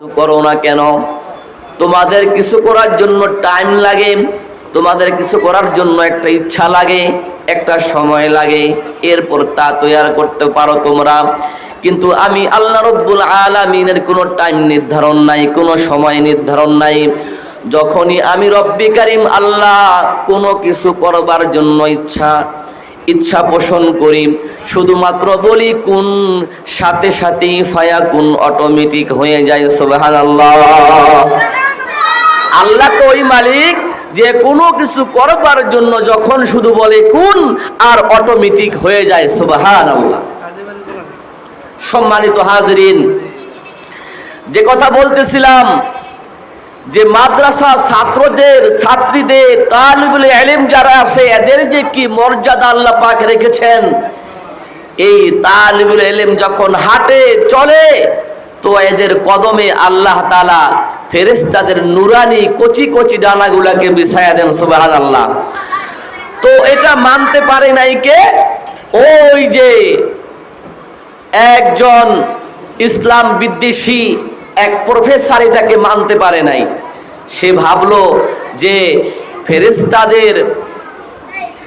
করো না কেন? তোমাদের কিছু করার জন্য টাইম লাগে, তোমাদের কিছু করার জন্য একটা ইচ্ছা লাগে, একটা সময় লাগে, এরপর তা তৈরি করতে পারো তোমরা। কিন্তু আমি আল্লাহ রব্বুল আলামিনের কোনো টাইম নির্ধারণ নাই, কোনো সময় নির্ধারণ নাই। যখনই আমি রব্বি কারিম আল্লাহ কোনো কিছু করবার জন্য ইচ্ছা ইচ্ছা পোষণ করি। শুধুমাত্র বলি কোন, সাথে সাথে ফায়া কোন অটোমেটিক হয়ে যায় সোবাহান আল্লাহ আল্লাহ তো ওই মালিক, যে কোনো কিছু করবার জন্য যখন শুধু বলে কোন, আর অটোমেটিক হয়ে যায় সোবাহান আল্লাহ সম্মানিত হাজরিন, যে কথা বলতেছিলাম যে মাদ্রাসা ছাত্রদের, ছাত্রীদের, তালিবুল এলিম যারা আছে, এদের যে কি মর্যাদা আল্লাহ পাক রেখেছেন? এই তালিবুল এলিম যখন হাঁটে, চলে, তো এদের কদমে আল্লাহ তালা ফেরেস্তাদের নুরানি কচি কচি ডানাগুলাকে বিছায়া দেন সুবাহ আল্লাহ তো এটা মানতে পারে নাই কে? ওই যে একজন ইসলাম বিদ্বেষী এক প্রফেসর এটাকে মানতে পারে নাই। সে ভাবলো যে ফেরেস্তাদের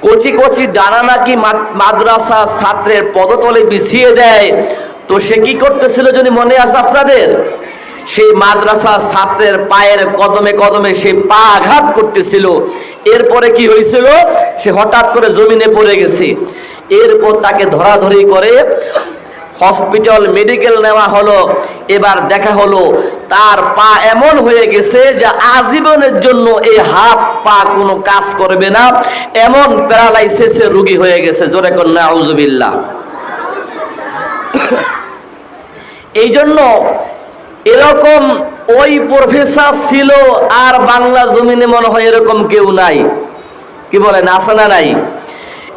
কচি কচি ডানা নাকি মাদ্রাসা ছাত্রের পদতলে বিছিয়ে দেয়। তো সে কি করতেছিল যদি মনে আছে আপনাদের? সেই মাদ্রাসা ছাত্রের পায়ের কদমে কদমে সে পা আঘাত করতেছিল। এরপরে কি হয়েছিল? সে হঠাৎ করে জমিনে পড়ে গেছে। এরপর তাকে ধরাধরি করে হসপিটাল, মেডিকেল নেওয়া হলো। এবার দেখা হলো, তার পা এমন হয়ে গেছে যে আজীবনের জন্য এই হাত পা কোনো কাজ করবে না। এমন প্যারালাইসিসের রোগী হয়ে গেছে, জোরে কন্যা আউজুবিল্লাহ এই জন্য এরকম ওই প্রফেসর ছিল আর বাংলা জমিনে মনে হয় এরকম কেউ নাই। কি বলেন, আছে না নাই?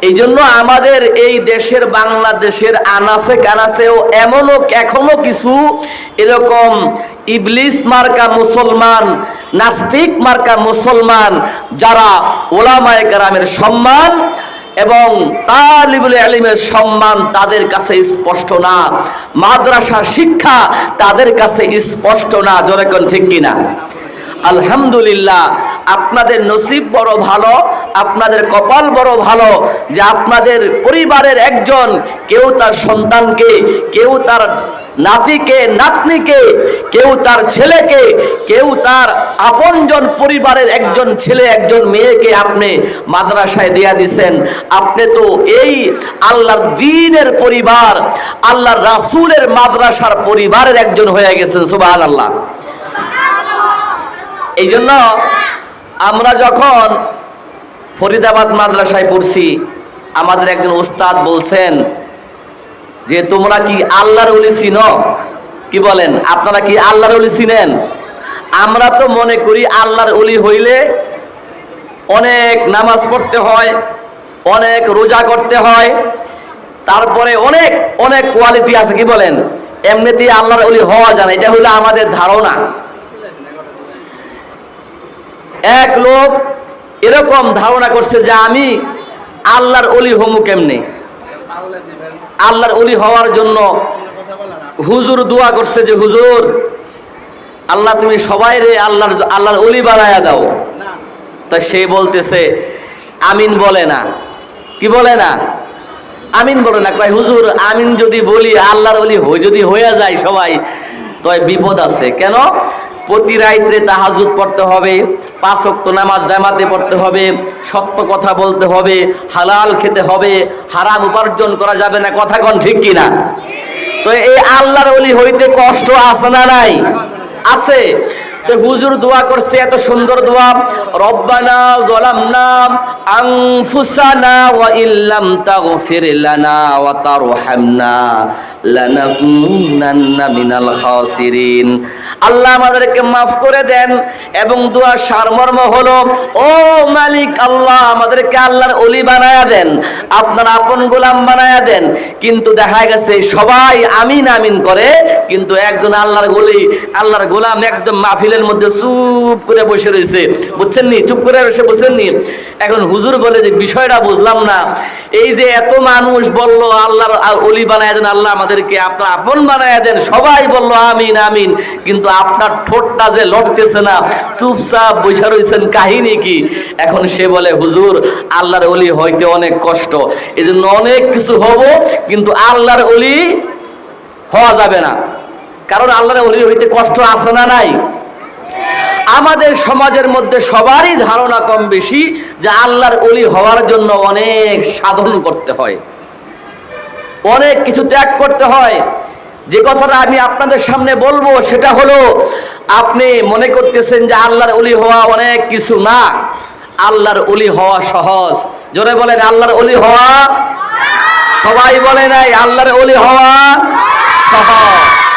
এই জন্য আমাদের এই দেশের বাংলাদেশের আনাসে কানাসেও এমনও এখনও কিছু এরকম ইবলিস মার্কা মুসলমান, নাস্তিক মার্কা মুসলমান যারা ওলামায়ে কেরামের সম্মান এবং তালিবুল আলিমের সম্মান তাদের কাছে স্পষ্ট না, মাদ্রাসা শিক্ষা তাদের কাছে স্পষ্ট না, জোরে ঠিক কিনা? আলহামদুলিল্লাহ, আপনাদের নসিব বড় ভালো আপনাদের কপাল বড় ভালো যে আপনাদের পরিবারের একজন, কেউ তার সন্তানকে, কেউ তার নাতিকে, নাতনিকে, কেউ তার ছেলেকে, কেউ তার আপনজন পরিবারের একজন ছেলে, একজন মেয়েকে আপনি মাদ্রাসায় দেয়া দিছেন। আপনি তো এই আল্লাহর দিনের পরিবার, আল্লাহর রাসূলের মাদ্রাসার পরিবারের একজন হয়ে গেছেন সুবাহ আল্লাহ এই জন্য আমরা যখন ফরিদাবাদ মাদ্রাসায় পড়ছি। আমাদের একজন ওস্তাদ বলছেন যে, তোমরা কি আল্লাহর উলি চিনো? কি বলেন? আপনারা কি আল্লাহর উলি চিনেন? আমরা তো মনে করি আল্লাহর উলি হইলে অনেক নামাজ পড়তে হয়, অনেক রোজা করতে হয়, তারপরে অনেক অনেক কোয়ালিটি আছে। কি বলেন? এমনিতেই আল্লাহর উলি হওয়া যায় এটা হলো আমাদের ধারণা। এক লোক এরকম ধারণা করছে যে আমি আল্লাহর অলি হমু কেমনে? আল্লাহর অলি হওয়ার জন্য হুজুর দোয়া করছে যে, হুজুর, আল্লাহ তুমি সবাই রে আল্লাহর আল্লাহর অলি বানায়া দাও। তা সে বলতেছে, আমিন বলে না। কি বলে না? আমিন বলে না। কয়, হুজুর, আমিন যদি বলি, আল্লাহর অলি হই, যদি হয়ে যায় সবাই, তয় বিপদ আছে। কেন? প্রতি রাত্রে তাহাজুদ পড়তে হবে, পাঁচ নামাজ জামাতে পড়তে হবে, সত্য কথা বলতে হবে, হালাল খেতে হবে, হারাম উপার্জন করা যাবে না, কথা কোন ঠিক কিনা? তো এই আল্লাহর অলি হইতে কষ্ট আছে না নাই? আছে। তো হুজুর দোয়া করছে, এত সুন্দর দোয়া, রব্বানা যালামনা আনফুসানা ওয়া ইল্লাম তাগফির লানা ওয়া তারহামনা লানাকুনান্না মিনাল খাসিরিন। আল্লাহ আমাদেরকে মাফ করে দেন এবং দোয়ার সারমর্ম হলো, ও মালিক আল্লাহ, আমাদেরকে আল্লাহর অলি বানায়া দেন, আপনার আপন গোলাম বানায়া দেন। কিন্তু দেখা গেছে সবাই আমিন আমিন করে, কিন্তু একজন আল্লাহর গলি আল্লাহর গোলাম একদম মাহফিলের মধ্যে চুপ করে বসে রয়েছে। বুঝছেন নি? চুপ করে বসে বসেন নি? এখন হুজুর বলে যে বিষয়টা বুঝলাম না। এই যে এত মানুষ বলল, আল্লাহর অলি বানায় দেন, আল্লাহ আমাদেরকে আপনার আপন বানায় দেন। সবাই বলল, আমিন আমিন। কিন্তু আপনার ঠোঁটটা যে লড়তেছে না, চুপচাপ বৈশা রয়েছেন কাহিনী কি? এখন সে বলে, হুজুর, আল্লাহর অলি হইতে অনেক কষ্ট। এই জন্য অনেক কিছু হব, কিন্তু আল্লাহর অলি হওয়া যাবে না। কারণ আল্লাহর অলি হইতে কষ্ট আছে না নাই? আমাদের সমাজের মধ্যে সবারই ধারণা কম বেশি যে আল্লাহর অলি হওয়ার জন্য অনেক সাধন করতে হয়। অনেক কিছু ত্যাগ করতে হয়। যে কথাটা আমি আপনাদের সামনে বলব, সেটা হলো, আপনি মনে করতেছেন যে আল্লাহর অলি হওয়া অনেক কিছু না। আল্লাহর অলি হওয়া সহজ। জোরে বলেন, আল্লাহর অলি হওয়া সবাই বলে নাই, আল্লাহর অলি হওয়া সহজ।